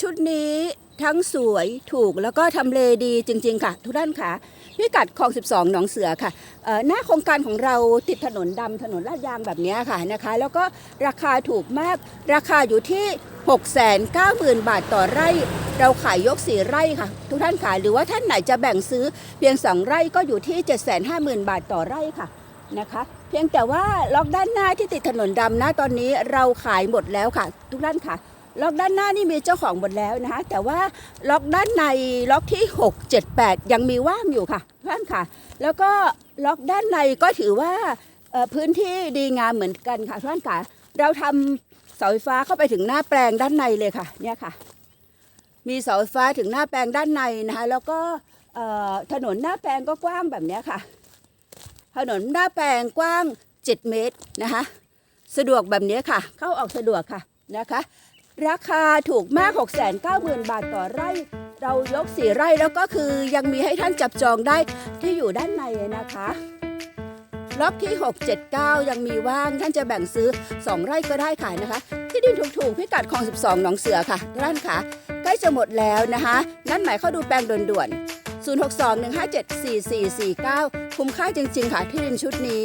ชุดนี้ทั้งสวยถูกแล้วก็ทำเลดีจริง ๆ ค่ะ ทุกท่านค่ะพิกัดคลอง 12 หนองเสือค่ะเอ่อหน้าโครงการของเราติดถนนดำถนนลาดยางแบบนี้ค่ะนะคะ แล้วก็ราคาถูกมากราคาอยู่ที่ 690,000 บาทต่อไร่ เราขายยกสีไร่ค่ะ ทุกท่านค่ะหรือว่าท่านไหนจะแบ่งซื้อเพียง 2 ไร่ก็อยู่ที่ 750,000 บาทต่อไร่ค่ะนะคะเพียงแต่ว่าล็อกด้านหน้าที่ติดถนนดำนะตอนนี้เราขายหมดแล้วค่ะ ทุกท่านค่ะ ล็อกด้านหน้านี่มีเจ้าของหมดแล้วนะคะแต่ว่าล็อกด้านในล็อกที่ 6 7 8 ยังมีว่างอยู่ค่ะท่านค่ะ แล้วก็ล็อกด้านในก็ถือว่าพื้นที่ดีงามเหมือนกันค่ะท่านค่ะ เราทำเสาไฟฟ้าเข้าไปถึงหน้าแปลงด้านในเลยค่ะเนี่ยค่ะ มีเสาไฟฟ้าถึงหน้าแปลงด้านในนะคะแล้วก็ถนนหน้าแปลงก็กว้างแบบนี้ค่ะ ถนนหน้าแปลงกว้าง 7 เมตรนะคะสะดวกแบบนี้ค่ะ เข้าออกสะดวกค่ะนะคะ ราคาถูกมาก 690,000 บาทต่อไร่ เรายกสี่ไร่แล้วก็คือยังมีให้ท่านจับจองได้ที่อยู่ด้านในนะคะล็อกที่ 679 ยังมีว่างท่านจะแบ่งซื้อ 2 ไร่ก็ได้ขายนะคะ ที่ดินถูกๆ พิกัดคลอง 12 หนองเสือค่ะท่านค่ะใกล้จะหมดแล้วนะคะ นั่นหมายเข้าดูแปลงด่วนๆ 062 157 4449 คุ้มค่าจริงๆ ค่ะที่ดินชุดนี้